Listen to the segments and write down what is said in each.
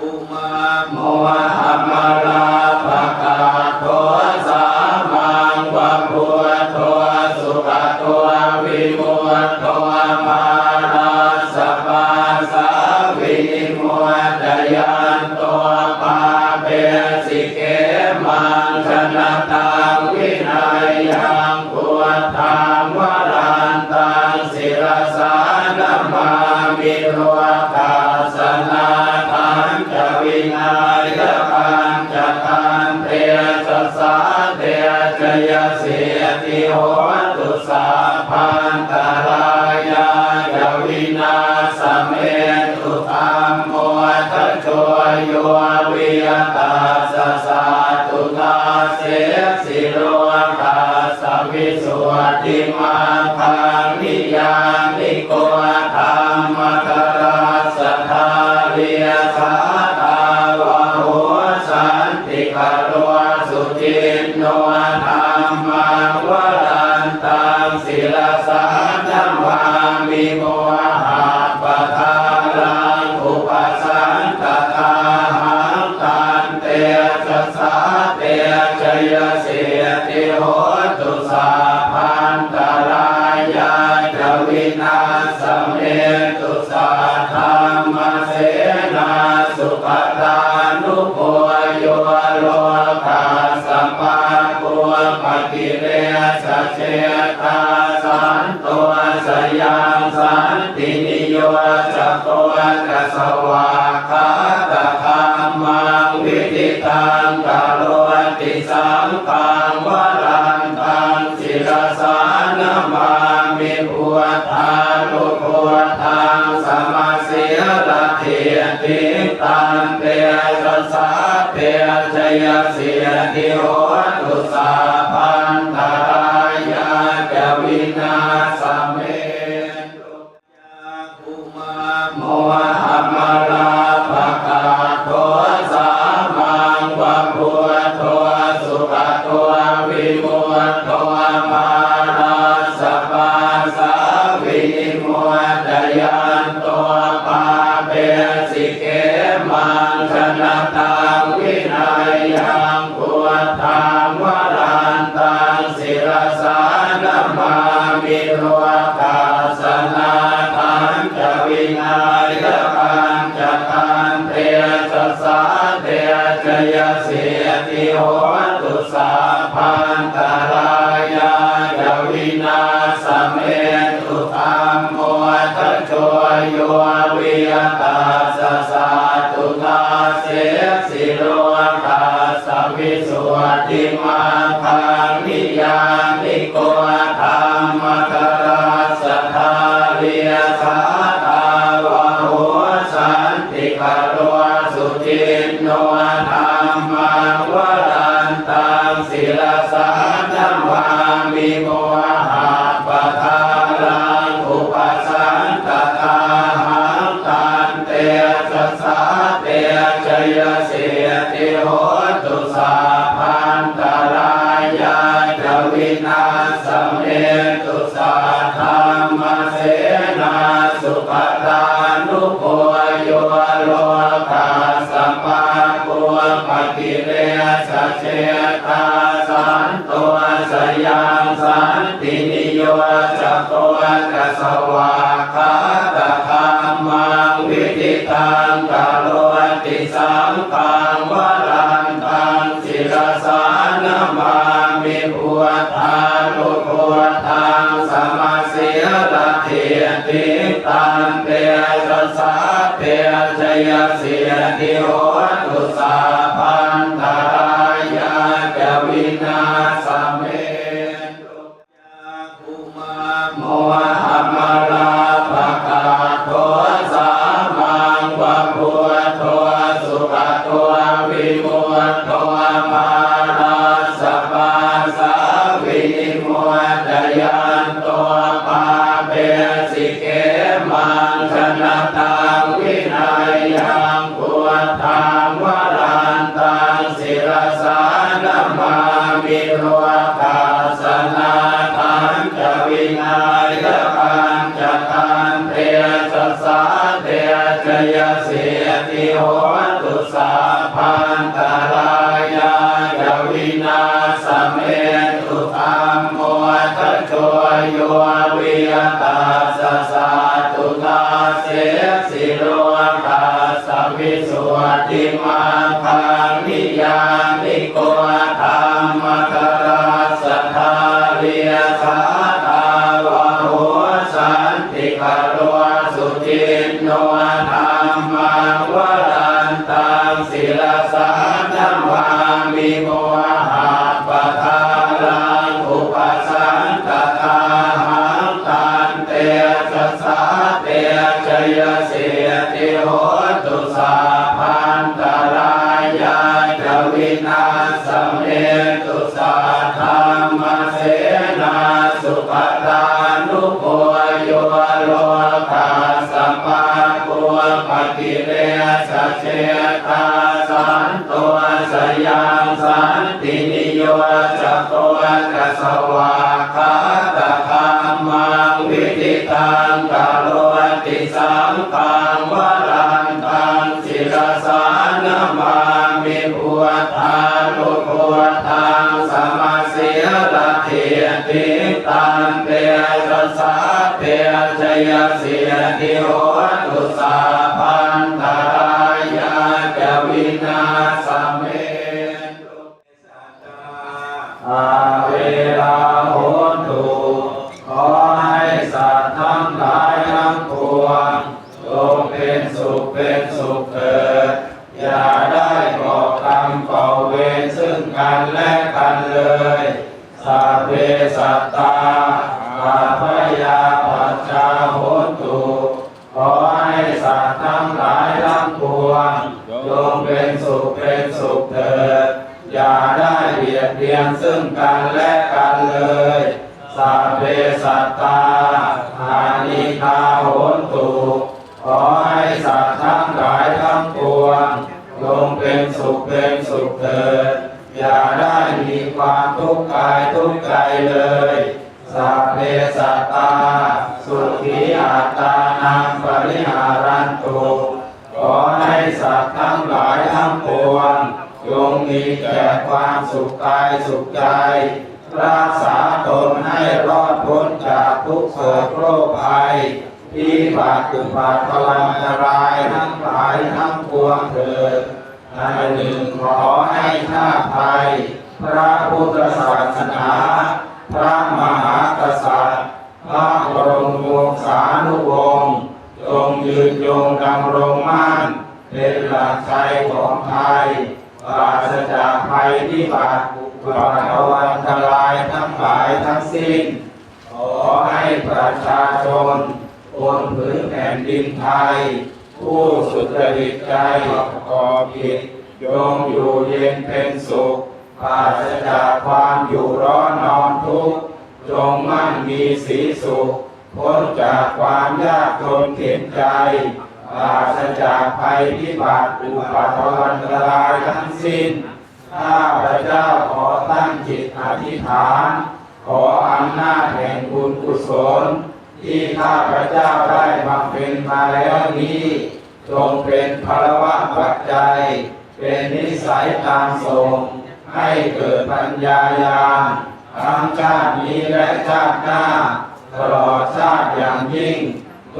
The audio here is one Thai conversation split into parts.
กุ ติมาภาริยามิโกธรรมกา ตุสาธรรมเสนาสุปตานุโพโยโลกาสัมปาปุปกิเลสเชตาสันตัวสยังสันตินิโยจัตวกัสวาคาตธรรมังวิทิตังกาโลติสังขังวรั ยสิยติโห ยกังจะตันเตสสสาเตจยเสียติโหตุสาพันตรายาจวินาสเมตุธรรมโมทัจโชโยวิยตาสสาตุทาเสสิโลกาสวิสุทธิมาทังนิยานิโก มามิโมหะปะทาลังอุปสันตตาหังตันเตจะสาเตชยเสียติโหตุสาพันตรายาจวินาสเมตุสาธรรมเสนาสุปตานุโพโยโลกาสัมปาปุปกิเลสเชตา วะจัตวกัสวาคาตธรรมังวิจิตังกาโลติสังตังวรันตังศิรสานามามิพุทธ ติสัสสะเตชยเสีติโหตุสัพพันตรายายาวินาสเมตุธรรมโมทัจโยโยวิยตาสัสสตุตาเสสิโลตาสวิสุติมาภานิยานิโกธรรมะ สุปทานุโกโยโลกาสมปาปุปกิเลสเชตาสันตัวสยังสันตินิโยจัตโตกัสวาคาตะธรรมังวิติตังกะโลติสังฆังวรั ยเสียติโหตุสาพันตรายาจวินาสเมตุสัจจาอาเวลาโหตุขอให้สัตว์ทั้งหลายทั้งปวงจงเป็นสุขเป็นสุขเถิดอย่าได้ก่อกรรมก่อเวรซึ่งกันและกันเลยสัพเพสัตตาอาพยา ยดเบียนซึ่งกันและกันเลยสัพเพสัตตาอานิคาโหตุขอให้สัตว์ทั้งหลายทั้งปวงจงเป็นสุขเป็นสุขเถิดอย่าได้มีความทุกข์กายทุกข์ใจเลยสัพเพสัตตา สุขีอัตตานังปริหารันตุขอให้สัตว์ทั้งหลายทั้งปวง จงมีแก่ความสุขกายสุขใจ รักษาตนให้รอดพ้นจากทุกโศกโรคภัยที่บาดตุบาดพลันรายทั้งหลายทั้งปวงเถิดอันหนึ่งขอให้ข้าไทย พระพุทธศาสนา พระมหากษัตริย์ พระบรมวงศานุวงศ์จงยืนยงดำรงมั่นเป็นหลักใจของไทย ปราศจากภัยที่บาดบาดวันตรายทั้งหลายทั้งสิ้น ขอให้ประชาชนบนพื้นแผ่นดินไทย ผู้สุจริตใจก่อผิดจงอยู่เย็นเป็นสุขปราศจากความอยู่ร้อนนอนทุกข์จงมั่นมีสีสุขพ้นจากความยากจนเข็นใจ ปราศจากภัยพิบัติอุปัตวันตรายทั้งสิ้น ข้าพระเจ้าขอตั้งจิตอธิษฐาน ขออำนาจแห่งบุญกุศล ที่ข้าพระเจ้าได้บำเพ็ญมาแล้วนี้ จงเป็นพลวะปัจจัย เป็นนิสัยตามทรงให้เกิดปัญญายาณทั้งชาตินี้และชาติหน้า ตลอดชาติอย่างยิ่ง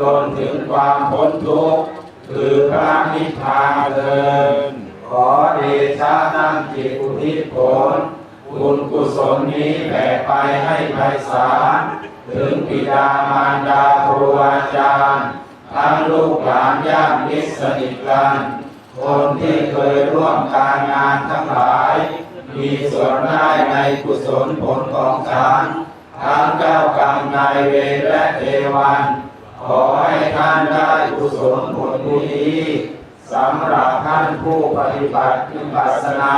จนถึงความพ้นทุกข์คือพระนิพพานเดินขอเดชะตั้งจิตอุทิศผลบุญกุศลนี้แผ่ไปให้ไพศาลถึงปิดามารดาครูอาจารย์ทั้งลูกหลานญาติมิตรสนิทกันคนที่เคยร่วมการงานทั้งหลาย มีส่วนได้ในกุศลผลของฉันทั้งเจ้ากรรมนายเวรและเทวัน ขอให้ท่านได้กุศลผลบุญนี้สำหรับท่านผู้ปฏิบัติวิปัสสนา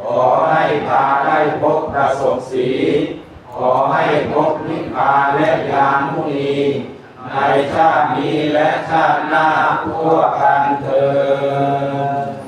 ขอให้พาได้พบประสบสี ขอให้พบนิพพานและญาณมุนี ในชาตินี้และชาติหน้าทั่วกันเถิด